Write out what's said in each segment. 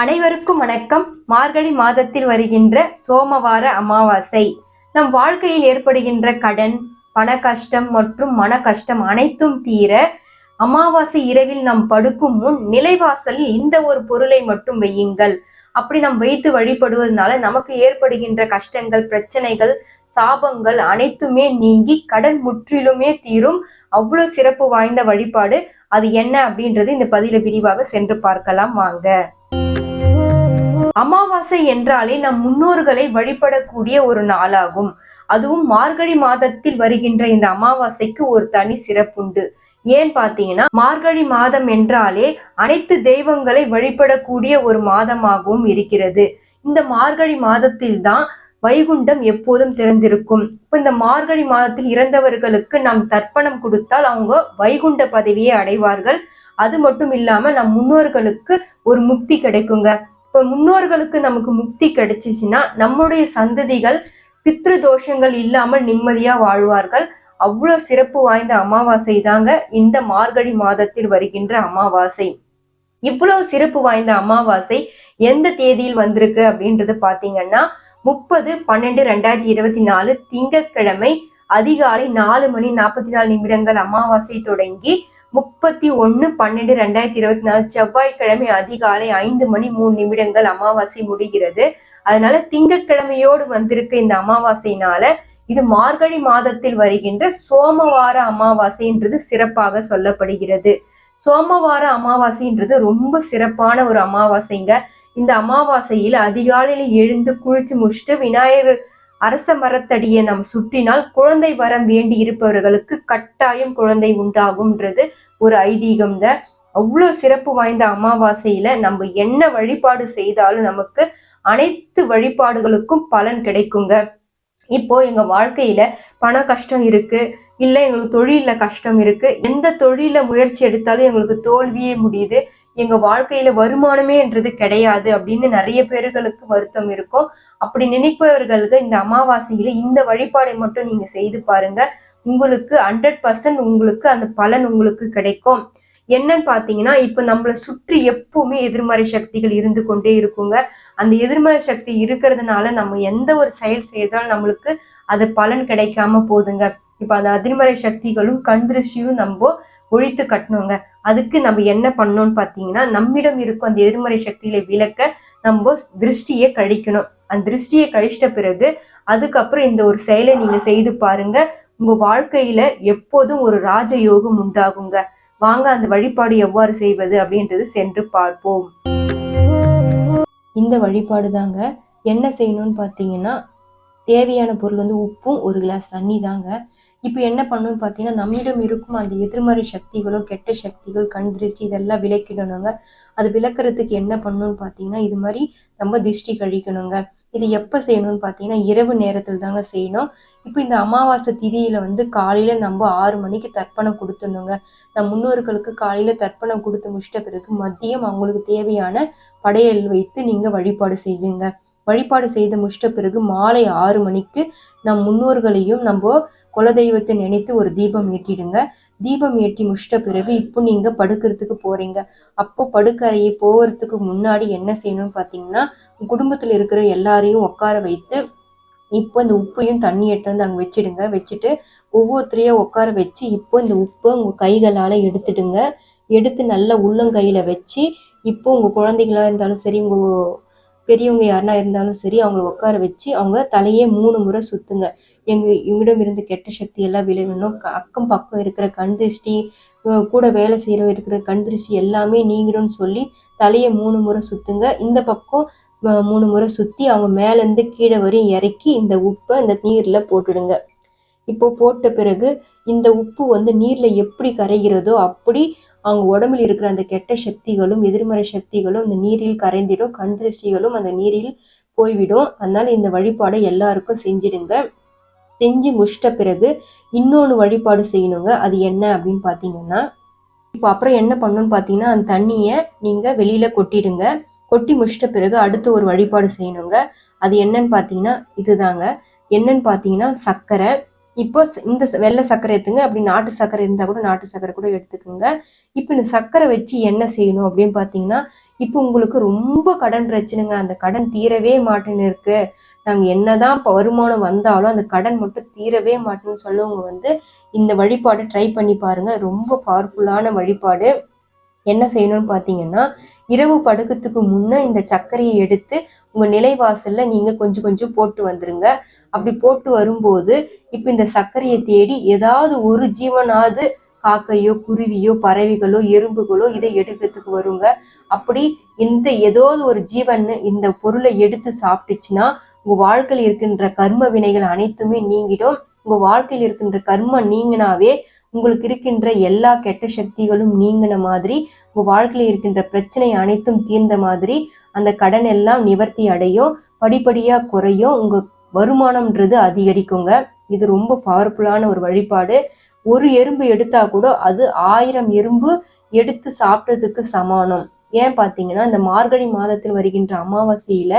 அனைவருக்கும் வணக்கம். மார்கழி மாதத்தில் வருகின்ற சோமவார அமாவாசை. நம் வாழ்க்கையில் ஏற்படுகின்ற கடன் பண கஷ்டம் மற்றும் மன கஷ்டம் அனைத்தும் தீர அமாவாசை இரவில் நாம் படுக்கும் முன் நிலைவாசலில் இந்த ஒரு பொருளை மட்டும் வையுங்கள். அப்படி நாம் வைத்து வழிபடுவதனால நமக்கு ஏற்படுகின்ற கஷ்டங்கள் பிரச்சனைகள் சாபங்கள் அனைத்துமே நீங்கி கடன் முற்றிலுமே தீரும். அவ்வளவு சிறப்பு வாய்ந்த வழிபாடு. அது என்ன அப்படின்றது இந்த பதில விரிவாக சென்று பார்க்கலாம். வாங்க. அமாவாசை என்றாலே நம் முன்னோர்களை வழிபடக்கூடிய ஒரு நாளாகும். அதுவும் மார்கழி மாதத்தில் வருகின்ற இந்த அமாவாசைக்கு ஒரு தனி சிறப்புண்டு. ஏன் பாத்தீங்கன்னா மார்கழி மாதம் என்றாலே அனைத்து தெய்வங்களை வழிபடக்கூடிய ஒரு மாதமாகவும் இருக்கிறது. இந்த மார்கழி மாதத்தில் தான் வைகுண்டம் எப்போதும் திறந்திருக்கும். இப்ப இந்த மார்கழி மாதத்தில் இறந்தவர்களுக்கு நாம் தர்ப்பணம் கொடுத்தால் அவங்க வைகுண்ட பதவியை அடைவார்கள். அது மட்டும் இல்லாம நம் முன்னோர்களுக்கு ஒரு முக்தி கிடைக்குங்க. இப்ப முன்னோர்களுக்கு நமக்கு முக்தி கிடைச்சிச்சுன்னா நம்முடைய சந்ததிகள் பித்ரு தோஷங்கள் இல்லாமல் நிம்மதியா வாழ்வார்கள். அவ்வளவு சிறப்பு வாய்ந்த அமாவாசை தாங்க இந்த மார்கழி மாதத்தில் வருகின்ற அமாவாசை. இவ்வளவு சிறப்பு வாய்ந்த அமாவாசை எந்த தேதியில் வந்திருக்கு அப்படின்றது பாத்தீங்கன்னா முப்பது பன்னெண்டு ரெண்டாயிரத்தி இருபத்தி நாலு திங்கட்கிழமை அதிகாலை நாலு மணி நாற்பத்தி நாலு நிமிடங்கள் அமாவாசை தொடங்கி முப்பத்தி ஒன்னு பன்னெண்டு ரெண்டாயிரத்தி இருபத்தி நாலு செவ்வாய்க்கிழமை அதிகாலை ஐந்து மணி மூணு நிமிடங்கள் அமாவாசை முடிகிறது. அதனால திங்கட்கிழமையோடு வந்திருக்க இந்த அமாவாசையினால இது மார்கழி மாதத்தில் வருகின்ற சோமவார அமாவாசைன்றது சிறப்பாக சொல்லப்படுகிறது. சோமவார அமாவாசைன்றது ரொம்ப சிறப்பான ஒரு அமாவாசைங்க. இந்த அமாவாசையில் அதிகாலையில எழுந்து குளிச்சு முடிச்சுட்டு விநாயகர் அரச மரத்தடியை நாம் சுற்றினால் குழந்தை வரம் வேண்டி இருப்பவர்களுக்கு கட்டாயம் குழந்தை உண்டாகும்ன்றது ஒரு ஐதீகம்ங்க அவ்வளோ சிறப்பு வாய்ந்த அமாவாசையில நம்ம என்ன வழிபாடு செய்தாலும் நமக்கு அனைத்து வழிபாடுகளுக்கும் பலன் கிடைக்குங்க. இப்போ எங்க வாழ்க்கையில பண கஷ்டம் இருக்கு இல்லை எங்களுக்கு தொழிலில் கஷ்டம் இருக்கு. எந்த தொழிலில் முயற்சி எடுத்தாலும் எங்களுக்கு தோல்வியே முடியுது. எங்க வாழ்க்கையில வருமானமேன்றது கிடையாது அப்படின்னு நிறைய பேர்களுக்கு வருத்தம் இருக்கும். அப்படி நினைப்பவர்களுக்கு இந்த அமாவாசையில இந்த வழிபாடை மட்டும் நீங்க செய்து பாருங்க. உங்களுக்கு ஹண்ட்ரட் பர்சன்ட் உங்களுக்கு அந்த பலன் உங்களுக்கு கிடைக்கும். என்னன்னு பாத்தீங்கன்னா இப்ப நம்மளை சுற்றி எப்பவுமே எதிர்மறை சக்திகள் இருந்து கொண்டே இருக்குங்க. அந்த எதிர்மறை சக்தி இருக்கிறதுனால நம்ம எந்த ஒரு செயல் செய்தாலும் நம்மளுக்கு அது பலன் கிடைக்காம போதுங்க. இப்ப அந்த எதிர்மறை சக்திகளும் கண் திருஷ்டியும் நம்ம ஒழித்து கட்டணுங்க. அதுக்கு நம்ம என்ன பண்ணணும்னு பாத்தீங்கன்னா நம்மிடம் இருக்கும் அந்த எதிர்மறை சக்திகளை விளக்க நம்ம திருஷ்டியை கழிக்கணும். அந்த திருஷ்டியை கழிச்சிட்ட பிறகு அதுக்கப்புறம் இந்த ஒரு செயலை நீங்க செய்து பாருங்க. உங்க வாழ்க்கையில எப்போதும் ஒரு ராஜயோகம் உண்டாகுங்க. வாங்க அந்த வழிபாடு எவ்வாறு செய்வது அப்படின்றது சென்று பார்ப்போம். இந்த வழிபாடு தாங்க. என்ன செய்யணும்னு பார்த்தீங்கன்னா தேவையான பொருள் வந்து உப்பும் ஒரு கிளாஸ் தண்ணி தாங்க இப்போ என்ன பண்ணணும்னு பார்த்தீங்கன்னா நம்மிடம் இருக்கும் அந்த எதிர்மறை சக்திகளும் கெட்ட சக்திகள் கண் திருஷ்டி இதெல்லாம் விளக்கிடணுங்க. அது விளக்குறதுக்கு என்ன பண்ணணும்னு பார்த்தீங்கன்னா இது மாதிரி நம்ம திருஷ்டி கழிக்கணுங்க. இது எப்போ செய்யணும்னு பார்த்தீங்கன்னா இரவு நேரத்தில் தாங்க செய்யணும். இப்போ இந்த அமாவாசை திதியில் வந்து காலையில் நம்ம ஆறு மணிக்கு தர்ப்பணம் கொடுத்துடணுங்க. நம் முன்னோர்களுக்கு காலையில் தர்ப்பணம் கொடுத்து முடிச்சிட்ட பிறகு மதியம் அவங்களுக்கு தேவையான படையல் வைத்து நீங்கள் வழிபாடு செய்யுங்க. வழிபாடு செய்து முடிச்சிட்ட பிறகு மாலை ஆறு மணிக்கு நம் முன்னோர்களையும் நம்ம குலதெய்வத்தை நினைத்து ஒரு தீபம் ஏற்றிடுங்க. தீபம் ஏற்றி முடிச்சிட்ட பிறகு இப்போ நீங்கள் படுக்கிறதுக்கு போகிறீங்க அப்போ படுக்கறையை போகிறதுக்கு முன்னாடி என்ன செய்யணும்னு பார்த்தீங்கன்னா குடும்பத்தில் இருக்கிற எல்லாரையும் உட்கார வைத்து இப்போ இந்த உப்பையும் தண்ணி எட்டு வந்து அங்கே வச்சிடுங்க. வச்சுட்டு ஒவ்வொருத்தரையும் உட்கார வச்சு இப்போ இந்த உப்பை உங்கள் கைகளால் எடுத்துடுங்க. எடுத்து நல்லா உள்ளங்கையில் வச்சு இப்போ உங்கள் குழந்தைங்களா இருந்தாலும் சரி உங்கள் பெரியவங்க யாருனா இருந்தாலும் சரி அவங்கள உட்கார வச்சு அவங்க தலையே மூணு முறை சுத்துங்க. எங்க இவங்களிடம் இருந்து கெட்ட சக்தி எல்லாம் விளையணும் அக்கம் பக்கம் இருக்கிற கண் திருஷ்டி கூட வேலை செய்யற இருக்கிற கண் திருஷ்டி எல்லாமே நீங்கிடும்னு சொல்லி தலையை மூணு முறை சுத்துங்க. இந்த பக்கம் மூணு முறை சுத்தி அவங்க மேலேருந்து கீழே வரையும் இறக்கி இந்த உப்பை இந்த நீர்ல போட்டுடுங்க. இப்போ போட்ட பிறகு இந்த உப்பு வந்து நீர்ல எப்படி கரைகிறதோ அப்படி அவங்க உடம்புல இருக்கிற அந்த கெட்ட சக்திகளும் எதிர்மறை சக்திகளும் இந்த நீரில் கரைந்திடும் கண் திருஷ்டிகளும் அந்த நீரில் போய்விடும். அதனால இந்த வழிபாடை எல்லாருக்கும் செஞ்சிடுங்க. செஞ்சு முடிச்சிட்ட பிறகு இன்னொன்று வழிபாடு செய்யணுங்க. அது என்ன அப்படின்னு பார்த்தீங்கன்னா இப்போ அப்புறம் என்ன பண்ணணும்னு பார்த்தீங்கன்னா அந்த தண்ணியை நீங்கள் வெளியில் கொட்டிடுங்க. கொட்டி முடிச்சிட்ட பிறகு அடுத்து ஒரு வழிபாடு செய்யணுங்க. அது என்னன்னு பார்த்தீங்கன்னா இதுதாங்க. என்னன்னு பார்த்தீங்கன்னா சர்க்கரை இப்போ இந்த வெள்ளை சர்க்கரை எடுத்துங்க. அப்படி நாட்டு சர்க்கரை இருந்தால் கூட நாட்டு சர்க்கரை கூட எடுத்துக்கோங்க. இப்போ இந்த சர்க்கரை வச்சு என்ன செய்யணும் அப்படின்னு பார்த்தீங்கன்னா இப்போ உங்களுக்கு ரொம்ப கடன் பிரச்சனைங்க. அந்த கடன் தீரவே மாட்டேன்னு இருக்குது நாங்கள் என்னதான் இப்போ வருமானம் வந்தாலும் அந்த கடன் மட்டும் தீரவே மாட்டேன்னு சொல்லவங்க வந்து இந்த வழிபாடு ட்ரை பண்ணி பாருங்க. ரொம்ப பவர்ஃபுல்லான வழிபாடு. என்ன செய்யணும்னு பார்த்தீங்கன்னா இரவு படுக்கத்துக்கு முன்னே இந்த சர்க்கரையை எடுத்து உங்கள் நிலைவாசலில் நீங்கள் கொஞ்சம் கொஞ்சம் போட்டு வந்துருங்க. அப்படி போட்டு வரும்போது இப்போ இந்த சர்க்கரையை தேடி ஏதாவது ஒரு ஜீவனாவது காக்கையோ குருவியோ பறவைகளோ எறும்புகளோ இதை எடுக்கிறதுக்கு வருங்க. அப்படி இந்த ஏதாவது ஒரு ஜீவன் இந்த பொருளை எடுத்து சாப்பிட்டுச்சுன்னா உங்க வாழ்க்கையில் இருக்கின்ற கர்ம வினைகள் அனைத்துமே நீங்கிடும். உங்க வாழ்க்கையில் இருக்கின்ற கர்மம் நீங்கினாவே உங்களுக்கு இருக்கின்ற எல்லா கெட்ட சக்திகளும் நீங்கின மாதிரி உங்க வாழ்க்கையில் இருக்கின்ற பிரச்சனை அனைத்தும் தீர்ந்த மாதிரி அந்த கடன் எல்லாம் நிவர்த்தி அடையும். படிப்படியா குறையும். உங்க வருமானம்ன்றது அதிகரிக்குங்க. இது ரொம்ப பவர்ஃபுல்லான ஒரு வழிபாடு. ஒரு எறும்பு எடுத்தா கூட அது ஆயிரம் எறும்பு எடுத்து சாப்பிட்டதுக்கு சமானம். ஏன் பார்த்தீங்கன்னா இந்த மார்கழி மாதத்தில் வருகின்ற அமாவாசையில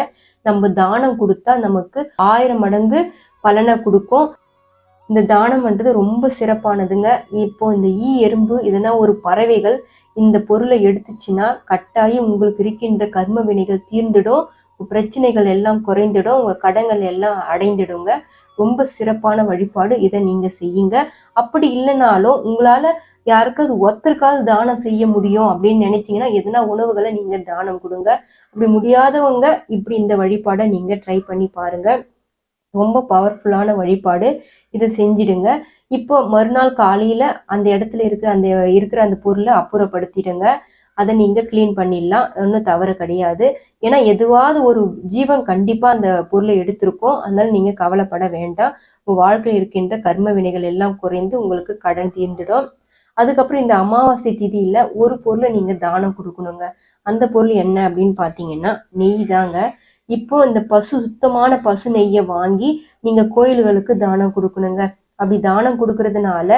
நம்ம தானம் கொடுத்தா நமக்கு ஆயிரம் மடங்கு பலனை கொடுக்கும். இந்த தானம்ன்றது ரொம்ப சிறப்பானதுங்க. இப்போ இந்த ஈ எறும்பு இதெல்லாம் ஒரு பறவைகள் இந்த பொருளை எடுத்துச்சுன்னா கட்டாயம் உங்களுக்கு இருக்கின்ற கர்ம வினைகள் தீர்ந்துடும். பிரச்சனைகள் எல்லாம் குறைந்துடும். உங்கள் கடங்கள் எல்லாம் அடைந்துடுங்க. ரொம்ப சிறப்பான வழிபாடு இதை நீங்கள் செய்யுங்க. அப்படி இல்லைனாலும் உங்களால் யாருக்காவது ஒத்தருக்காவது தானம் செய்ய முடியும் அப்படின்னு நினைச்சீங்கன்னா எதனா உணவுகளை நீங்க தானம் கொடுங்க. அப்படி முடியாதவங்க இப்படி இந்த வழிபாடை நீங்க ட்ரை பண்ணி பாருங்க. ரொம்ப பவர்ஃபுல்லான வழிபாடு. இதை செஞ்சிடுங்க. இப்போ மறுநாள் காலையில அந்த இடத்துல இருக்கிற அந்த இருக்கிற அந்த பொருளை அப்புறப்படுத்திடுங்க. அதை நீங்க க்ளீன் பண்ணிடலாம். ஒன்றும் தவறு கிடையாது. ஏன்னா எதுவாவது ஒரு ஜீவன் கண்டிப்பா அந்த பொருளை எடுத்திருக்கோம். அதனால நீங்க கவலைப்பட வேண்டாம். உங்க வாழ்க்கையில் இருக்கின்ற கர்ம வினைகள் எல்லாம் குறைந்து உங்களுக்கு கடன் தீர்ந்துடும். அதுக்கப்புறம் இந்த அமாவாசை திதியில ஒரு பொருளை நீங்க தானம் கொடுக்கணுங்க. அந்த பொருள் என்ன அப்படின்னு பாத்தீங்கன்னா நெய் தாங்க. இப்போ இந்த பசு சுத்தமான பசு நெய்யை வாங்கி நீங்க கோயில்களுக்கு தானம் கொடுக்கணுங்க. அப்படி தானம் கொடுக்கறதுனால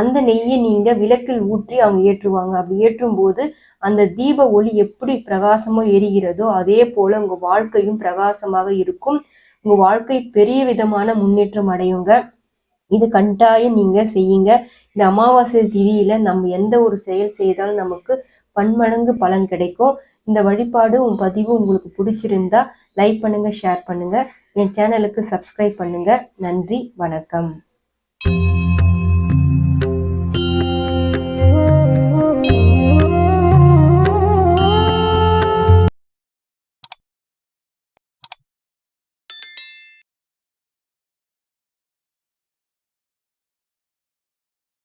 அந்த நெய்யை நீங்க விளக்கில் ஊற்றி அவங்க ஏற்றுவாங்க. அப்படி ஏற்றும் போது அந்த தீப ஒளி எப்படி பிரகாசமோ எரிகிறதோ அதே போல உங்க வாழ்க்கையும் பிரகாசமாக இருக்கும். உங்க வாழ்க்கை பெரிய விதமான முன்னேற்றம் அடையுங்க. இது கண்டாயம் நீங்கள் செய்யுங்க. இந்த அமாவாசை திதியில் நம்ம எந்த ஒரு செயல் செய்தாலும் நமக்கு பன்மடங்கு பலன் கிடைக்கும். இந்த வழிபாடு உன் பதிவு உங்களுக்கு பிடிச்சிருந்தா லைக் பண்ணுங்கள் ஷேர் பண்ணுங்கள் என் சேனலுக்கு சப்ஸ்கிரைப் பண்ணுங்கள் நன்றி வணக்கம்.